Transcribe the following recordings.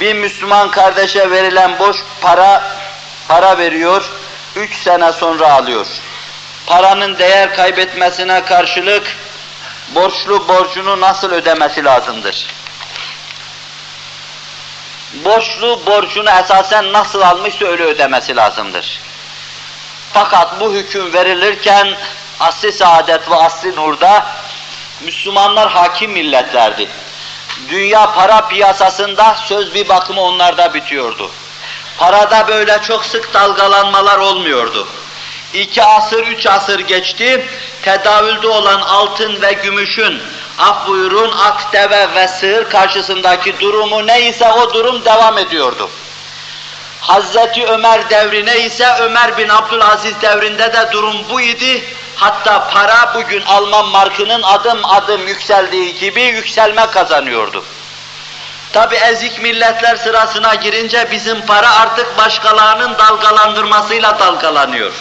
Bir Müslüman kardeşe verilen boş para, para veriyor, üç sene sonra alıyor. Paranın değer kaybetmesine karşılık borçlu borcunu nasıl ödemesi lazımdır? Borçlu borcunu esasen nasıl almışsa öyle ödemesi lazımdır. Fakat bu hüküm verilirken asli saadet ve asli nurda Müslümanlar hakim milletlerdi. Dünya para piyasasında söz bir bakıma onlarda bitiyordu. Parada böyle çok sık dalgalanmalar olmuyordu. İki asır, üç asır geçti, tedavülde olan altın ve gümüşün, af buyurun ak, deve ve sığır karşısındaki durumu neyse o durum devam ediyordu. Hazreti Ömer devrine ise Ömer bin Abdülaziz devrinde de durum bu idi. Hatta para bugün Alman markının adım adım yükseldiği gibi yükselme kazanıyordu. Tabi ezik milletler sırasına girince bizim para artık başkalarının dalgalandırmasıyla dalgalanıyor.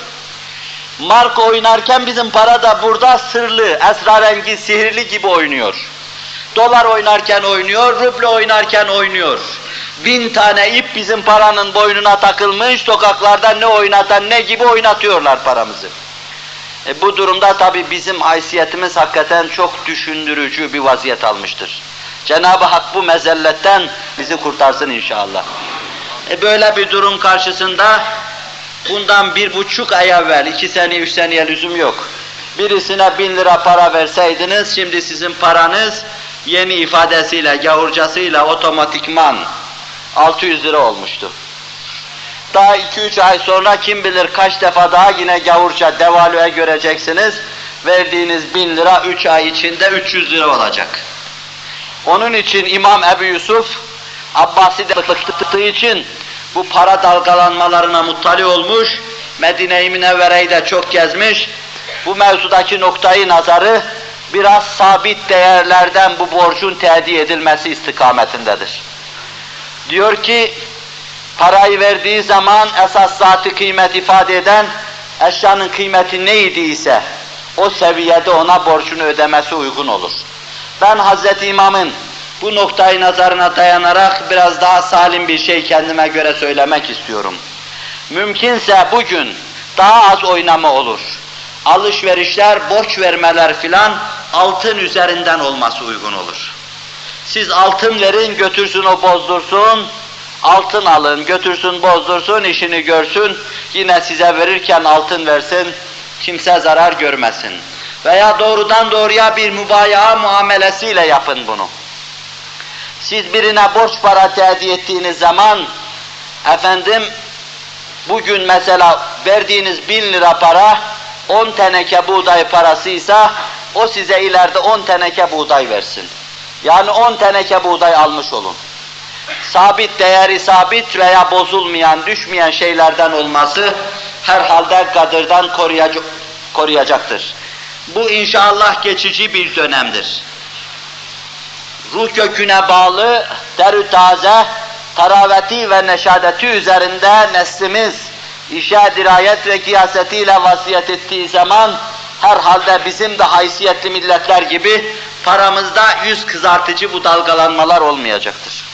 Mark oynarken bizim para da burada sırlı, esrarengiz, sihirli gibi oynuyor. Dolar oynarken oynuyor, ruble oynarken oynuyor. Bin tane ip bizim paranın boynuna takılmış, sokaklarda ne oynatan ne gibi oynatıyorlar paramızı. E bu durumda tabi bizim haysiyetimiz hakikaten çok düşündürücü bir vaziyet almıştır. Cenab-ı Hak bu mezelletten bizi kurtarsın inşallah. E böyle bir durum karşısında bundan bir buçuk ay evvel, iki sene, üç seneye lüzum yok. Birisine bin lira para verseydiniz, şimdi sizin paranız yeni ifadesiyle, gavurcasıyla otomatikman 600 lira olmuştu. Daha iki üç ay sonra kim bilir kaç defa daha yine gavurca devalüe göreceksiniz. Verdiğiniz bin lira üç ay içinde 300 lira olacak. Onun için İmam Ebu Yusuf Abbasi tıktığı için bu para dalgalanmalarına muttali olmuş, Medine-i Münevvere'yi de çok gezmiş. Bu mevzudaki noktayı nazarı biraz sabit değerlerden bu borcun teadi edilmesi istikametindedir. Diyor ki, parayı verdiği zaman esas zatı kıymet ifade eden eşyanın kıymeti neydi ise o seviyede ona borcunu ödemesi uygun olur. Ben Hazreti İmam'ın bu noktayı nazarına dayanarak biraz daha salim bir şey kendime göre söylemek istiyorum. Mümkünse bugün daha az oynama olur. Alışverişler, borç vermeler filan altın üzerinden olması uygun olur. Siz altın verin, götürsün o bozdursun, altın alın, götürsün bozdursun, işini görsün, yine size verirken altın versin, kimse zarar görmesin. Veya doğrudan doğruya bir mübayağa muamelesiyle yapın bunu. Siz birine borç para teadi ettiğiniz zaman, efendim, bugün mesela verdiğiniz bin lira para, on teneke buğday parasıysa, o size ileride on teneke buğday versin. Yani on teneke buğday almış olun. Sabit değeri sabit veya bozulmayan, düşmeyen şeylerden olması herhalde kadırdan koruyacak, koruyacaktır. Bu inşallah geçici bir dönemdir. Ruh köküne bağlı, derü taze, taraveti ve neşadeti üzerinde neslimiz işe dirayet ve kıyasetiyle vasiyet ettiği zaman herhalde bizim de haysiyetli milletler gibi paramızda yüz kızartıcı bu dalgalanmalar olmayacaktır.